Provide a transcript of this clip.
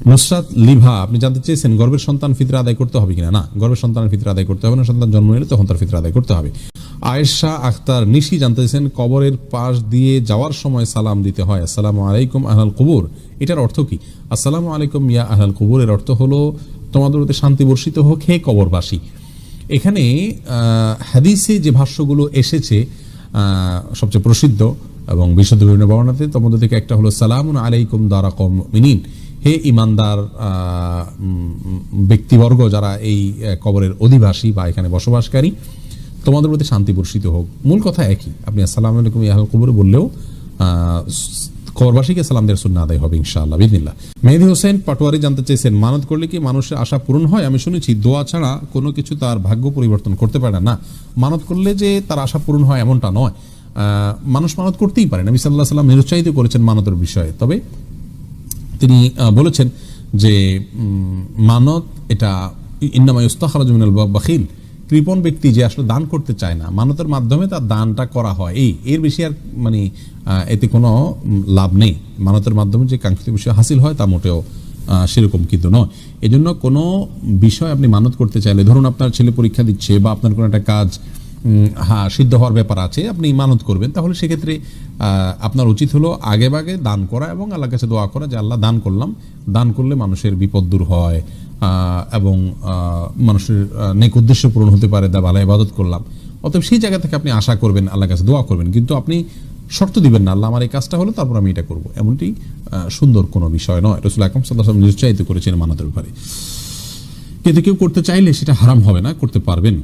Nusrat Liva, আপনি জানতে চেয়েছেন গর্বের সন্তান ফিতরা আদায় করতে হবে কিনা? না, গর্বের সন্তানের ফিতরা আদায় করতে হবে না, সন্তান জন্ম নিলে তখন তার ফিতরা আদায় করতে হবে। আয়েশা আখতার নিশি, জানতে চেয়েছেন কবরের পাশ দিয়ে যাওয়ার সময় সালাম দিতে হয়। আসসালামু আলাইকুম, আহলাল কুবুর। এটার অর্থ কি? আসসালামু আলাইকুম, ইয়া আহলাল কুবুর। এর অর্থ হলো, তোমাদের প্রতি শান্তি বর্ষিত হোক, হে কবরবাসী। এখানে হাদিসে যে ভাষ্যগুলো এসেছে সবচেয়ে প্রসিদ্ধ এবং বিশুদ্ধ বিভিন্ন বর্ণনাতে, তোমাদের থেকে একটা হলো, সালামুন আলাইকুম দারা কম মিনিন হে ইমানদার ব্যক্তিবর্গ যারা এই কবরের অধিবাসী বা এখানে বসবাসকারী, তোমাদের প্রতি শান্তি বর্ষিত হোক। মূল কথা একই। আপনি আসসালাম আলাইকুম ইয়াহুল কবর বললেও কবরবাসীকে সালাম দেওয়ার সুন্না আদায় হবে ইনশাআল্লাহ বিদিল্লাহ মেহেদি হোসেন পাটোয়ারি জানতে চেয়েছেন, মানত করলে কি মানুষের আশা পূরণ হয়? আমি শুনেছি, দোয়া ছাড়া কোনো কিছু তার ভাগ্য পরিবর্তন করতে পারে না। না, মানত করলে যে তার আশা পূরণ হয় এমনটা নয়। মানুষ মানত করতেই পারে। নবী সাল্লাহ সাল্লাম নিরুৎসাহিত করেছেন মানতের বিষয়ে। তবে তিনি বলেছেন যে মানত এটা ইন্নামা ইস্তাখারাজমিনাল বাখিল। কৃপণ ব্যক্তি যে আসলে দান করতে চায় না, মানতের মাধ্যমে তার দানটা করা হয়। এই, এর বেশি আর মানে এতে কোনো লাভ নেই। মানতের মাধ্যমে যে কাঙ্ক্ষিত বিষয় হাসিল হয় তা মোটেও সেরকম কিন্তু নয়। এজন্য জন্য কোনো বিষয় আপনি মানত করতে চাইলে, ধরুন আপনার ছেলে পরীক্ষা দিচ্ছে বা আপনার কোনো একটা কাজ হ্যাঁ সিদ্ধ হওয়ার ব্যাপার আছে, আপনি মানত করবেন। তাহলে সেক্ষেত্রে আপনার উচিত হলো আগে বাগে দান করা এবং আল্লাহর কাছে দোয়া করা যে, আল্লাহ দান করলাম। দান করলে মানুষের বিপদ দূর হয় এবং মানুষের নেক উদ্দেশ্য পূরণ হতে পারে, দা, ভালো ইবাদত করলাম। অতএব সেই জায়গা থেকে আপনি আশা করবেন, আল্লাহর কাছে দোয়া করবেন। কিন্তু আপনি শর্ত দিবেন না, আল্লাহ আমার এই কাজটা হলো, তারপর আমি এটা করব। এমনটি সুন্দর কোনো বিষয় নয়। রসুল আকরম সাল্লাহ নিরুৎসাহিত করেছেন মানতের ব্যাপারে। কিন্তু কেউ করতে চাইলে সেটা হারাম হবে না, করতে পারবেন।